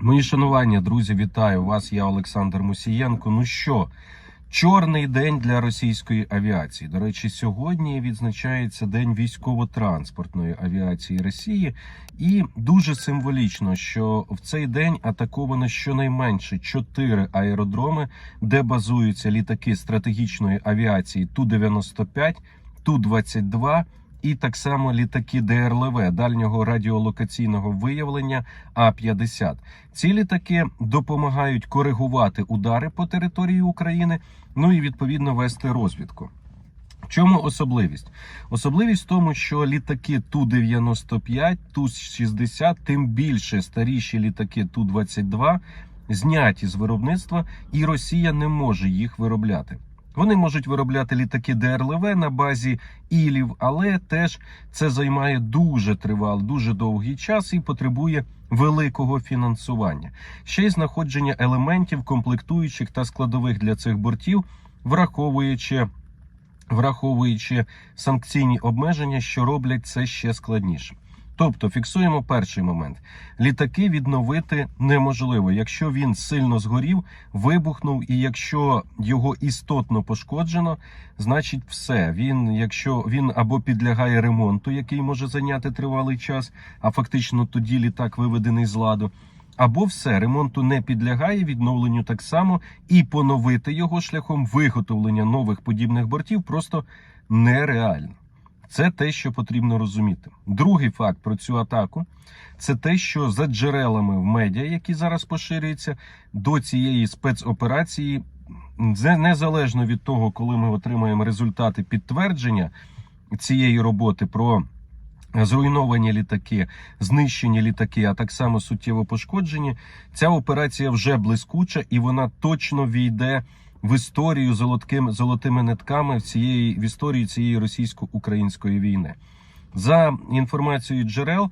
Мої шанування, друзі, вітаю вас. Я Олександр Мусієнко. Ну що, чорний день для російської авіації. До речі, сьогодні відзначається День військово-транспортної авіації Росії, і дуже символічно, що в цей день атаковано щонайменше чотири аеродроми, де базуються літаки стратегічної авіації Ту-95, Ту-22 і так само літаки ДРЛВ дальнього радіолокаційного виявлення А-50. Ці літаки допомагають коригувати удари по території України, ну і відповідно вести розвідку. В чому особливість? Особливість в тому, що літаки Ту-95, Ту-60, тим більше старіші літаки Ту-22 зняті з виробництва, і Росія не може їх виробляти. Вони можуть виробляти літаки ДРЛВ на базі Ілів, але теж це займає дуже тривалий, дуже довгий час і потребує великого фінансування. Ще й знаходження елементів, комплектуючих та складових для цих бортів, враховуючи, враховуючи санкційні обмеження, що роблять це ще складніше. Тобто фіксуємо перший момент: літаки відновити неможливо, якщо він сильно згорів, вибухнув, і якщо його істотно пошкоджено, значить все. Він, якщо він або підлягає ремонту, який може зайняти тривалий час, а фактично тоді літак виведений з ладу. Або все ремонту не підлягає відновленню так само, і поновити його шляхом виготовлення нових подібних бортів просто нереально. Це те, що потрібно розуміти. Другий факт про цю атаку це те, що за джерелами в медіа, які зараз поширюються, до цієї спецоперації, незалежно від того, коли ми отримаємо результати підтвердження цієї роботи про зруйновані літаки, знищені літаки, а так само суттєво пошкоджені, ця операція вже блискуча і вона точно війде в історію золотими, золотими нитками в цієї в історію цієї російсько-української війни. За інформацією джерел е,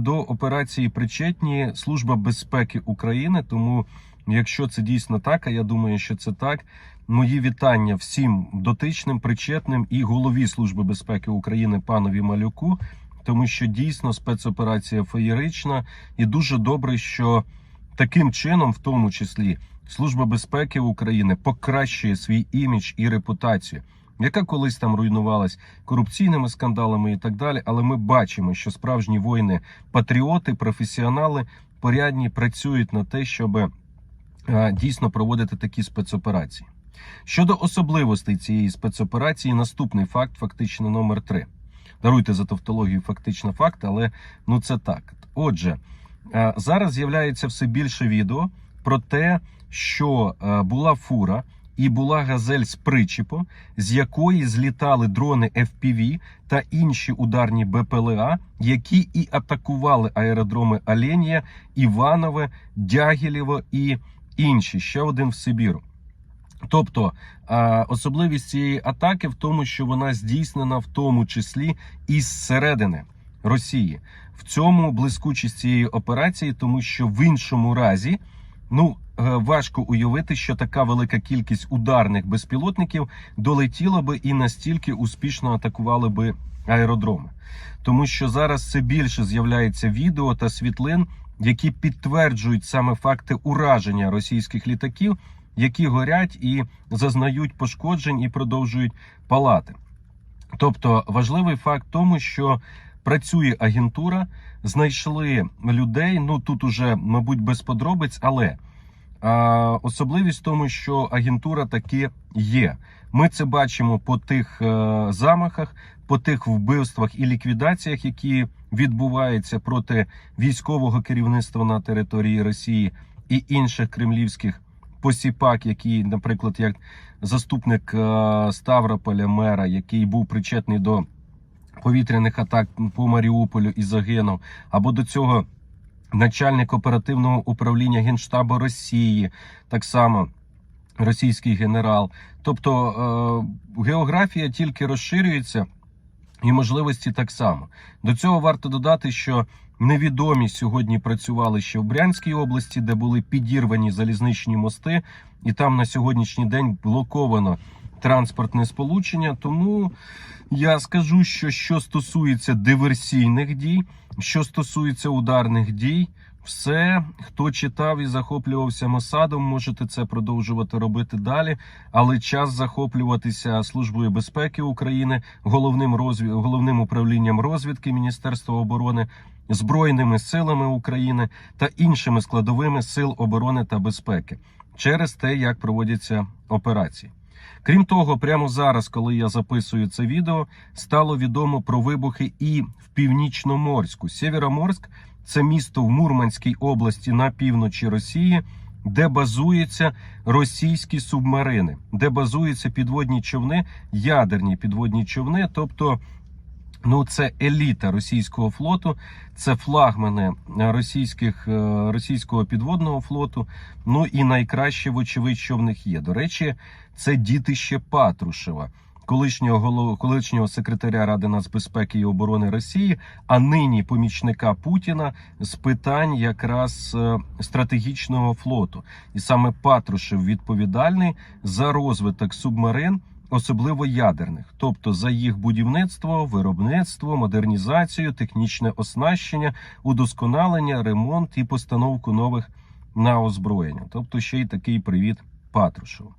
до операції причетні Служба безпеки України. Тому, якщо це дійсно так, а я думаю, що це так. Мої вітання всім дотичним, причетним і голові Служби безпеки України панові Малюку, тому що дійсно спецоперація феєрична, і дуже добре, що таким чином, в тому числі, Служба безпеки України покращує свій імідж і репутацію, яка колись там руйнувалась корупційними скандалами і так далі. Але ми бачимо, що справжні воїни, патріоти, професіонали порядні працюють на те, щоб е, дійсно проводити такі спецоперації. Щодо особливостей цієї спецоперації, наступний факт, фактично номер три. Даруйте за тавтологію, фактично факт, але ну це так. Отже, е, зараз з'являється все більше відео про те, що е, була фура і була газель з причіпом, з якої злітали дрони FPV та інші ударні БПЛА, які і атакували аеродроми Оленія, Іванове, Дягілєво і інші. Ще один в Сибіру. Тобто особливість цієї атаки в тому, що вона здійснена в тому числі із середини Росії. В цьому блискучість цієї операції, тому що в іншому разі, ну е, важко уявити, що така велика кількість ударних безпілотників долетіла би і настільки успішно атакували би аеродроми, тому що зараз це більше з'являється відео та світлин, які підтверджують саме факти ураження російських літаків які горять і зазнають пошкоджень і продовжують палати. Тобто важливий факт тому, що працює агентура, знайшли людей. Ну тут уже, мабуть, без подробиць, але а, особливість в тому, що агентура таки є. Ми це бачимо по тих е, замахах, по тих вбивствах і ліквідаціях, які відбуваються проти військового керівництва на території Росії і інших кремлівських посіпак, який, наприклад, як заступник е, Ставрополя мера, який був причетний до повітряних атак по Маріуполю і загинув, або до цього начальник оперативного управління Генштабу Росії, так само. Російський генерал, тобто е, географія тільки розширюється, і можливості так само. До цього варто додати, що невідомі сьогодні працювали ще в Брянській області, де були підірвані залізничні мости, і там на сьогоднішній день блоковано транспортне сполучення. Тому я скажу, що що стосується диверсійних дій, що стосується ударних дій, Все, хто читав і захоплювався Мосадом, можете це продовжувати робити далі. Але час захоплюватися Службою безпеки України, головним розві... головним управлінням розвідки Міністерства оборони, збройними силами України та іншими складовими сил оборони та безпеки через те, як проводяться операції. Крім того, прямо зараз, коли я записую це відео, стало відомо про вибухи і в Північноморську. Сєвєроморськ це місто в Мурманській області на півночі Росії, де базуються російські субмарини, де базуються підводні човни, ядерні підводні човни, тобто. Ну, це еліта російського флоту, це флагмани російських е, російського підводного флоту. Ну і найкраще, вочевидь, що в них є. До речі, це дітище Патрушева, колишнього голов... колишнього секретаря Ради нацбезпеки і оборони Росії, а нині помічника Путіна з питань якраз е, стратегічного флоту. І саме Патрушев відповідальний за розвиток субмарин особливо ядерних, тобто за їх будівництво, виробництво, модернізацію, технічне оснащення, удосконалення, ремонт і постановку нових на озброєння. Тобто ще й такий привіт Патрушеву.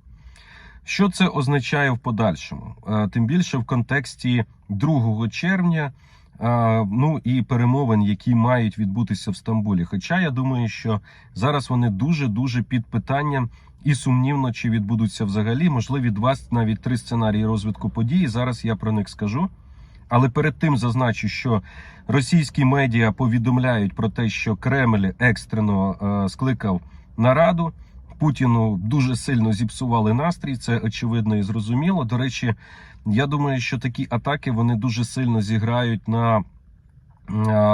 Що це означає в подальшому? Е, Тим більше в контексті 2 червня. е, Ну і перемовин, які мають відбутися в Стамбулі. Хоча я думаю, що зараз вони дуже дуже під питанням і сумнівно, чи відбудуться взагалі. Можливі два навіть три сценарії розвитку подій. Зараз я про них скажу. Але перед тим зазначу, що російські медіа повідомляють про те, що Кремль екстрено е, скликав нараду. Путіну дуже сильно зіпсували настрій. Це очевидно і зрозуміло. До речі, я думаю, що такі атаки вони дуже сильно зіграють на.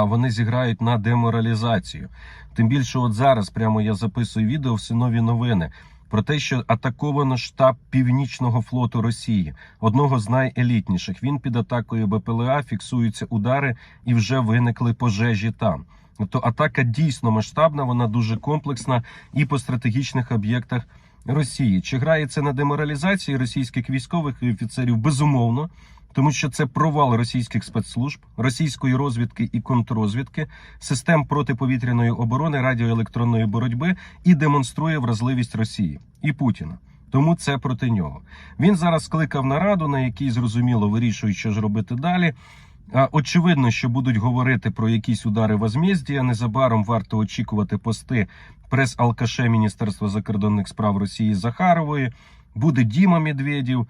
Вони зіграють на деморалізацію. Тим більше, от зараз прямо я записую відео все нові новини про те, що атаковано штаб Північного флоту Росії, одного з найелітніших. Він під атакою БПЛА фіксуються удари і вже виникли пожежі там. Тобто атака дійсно масштабна, вона дуже комплексна і по стратегічних об'єктах Росії. Чи грає це на деморалізації російських військових і офіцерів? Безумовно. Тому що це провал російських спецслужб, російської розвідки і контррозвідки, систем протиповітряної оборони, радіоелектронної боротьби і демонструє вразливість Росії і Путіна. Тому це проти нього. Він зараз скликав нараду, на якій зрозуміло вирішують, що ж робити далі. Очевидно, що будуть говорити про якісь удари возмездія. Незабаром варто очікувати пости прес-алкаше Міністерства закордонних справ Росії Захарової. Буде Діма Медведєв е,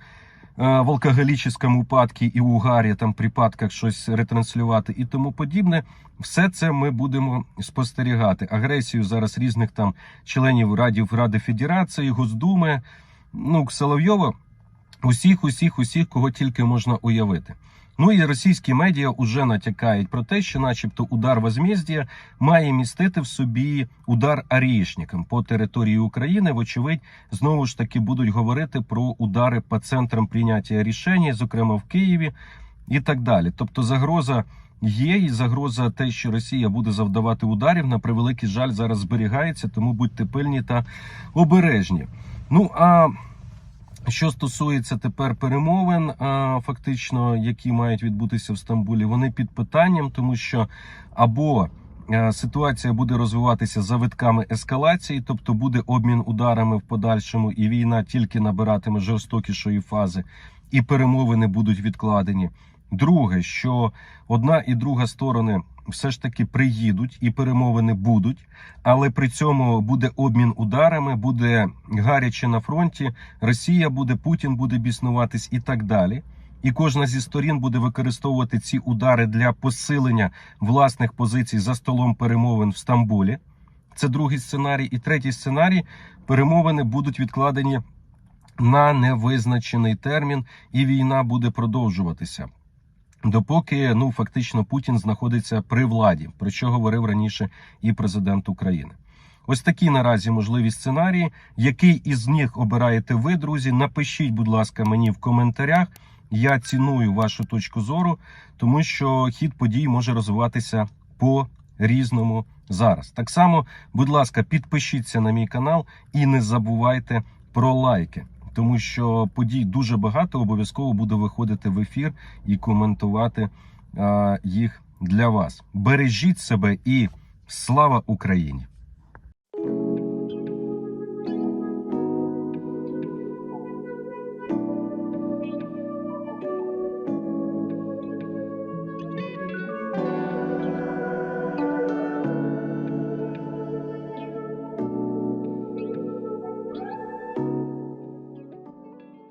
в алкоголічному упадку і угарі, там припадках щось ретранслювати і тому подібне. Все це ми будемо спостерігати. Агресію зараз різних там членів Радів Ради Федерації, Госдуми, ну Соловйова, усіх, усіх, усіх, кого тільки можна уявити. Ну і російські медіа вже натякають про те, що, начебто, удар возмездія має містити в собі удар арієшникам по території України. Вочевидь, знову ж таки будуть говорити про удари по центрам прийняття рішень, зокрема в Києві, і так далі. Тобто, загроза є, і загроза те, що Росія буде завдавати ударів, на превеликий жаль, зараз зберігається. Тому будьте пильні та обережні. Ну а що стосується тепер перемовин, фактично, які мають відбутися в Стамбулі, вони під питанням, тому що або е, ситуація буде розвиватися за витками ескалації, тобто буде обмін ударами в подальшому, і війна тільки набиратиме жорстокішої фази, і перемовини будуть відкладені. Друге, що одна і друга сторони все ж таки приїдуть і перемовини будуть, але при цьому буде обмін ударами, буде гаряче на фронті. Росія буде, Путін буде біснуватись і так далі. І кожна зі сторін буде використовувати ці удари для посилення власних позицій за столом перемовин в Стамбулі. Це другий сценарій. І третій сценарій перемовини будуть відкладені на невизначений термін, і війна буде продовжуватися. Допоки ну фактично Путін знаходиться при владі, про що говорив раніше і президент України. Ось такі наразі можливі сценарії. Який із них обираєте ви, друзі? Напишіть, будь ласка, мені в коментарях. Я ціную вашу точку зору, тому що хід подій може розвиватися по різному зараз. Так само, будь ласка, підпишіться на мій канал і не забувайте про лайки тому що подій дуже багато. Обов'язково буду виходити в ефір і коментувати їх для вас. Бережіть себе і Слава Україні!